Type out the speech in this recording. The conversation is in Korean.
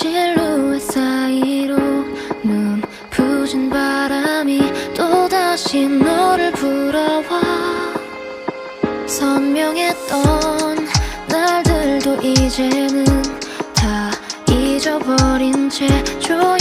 실루엣 사이로 눈 부신 바람이 또다시 너를 불어와 선명했던 날들도 이제는 다 잊어버린 채 조용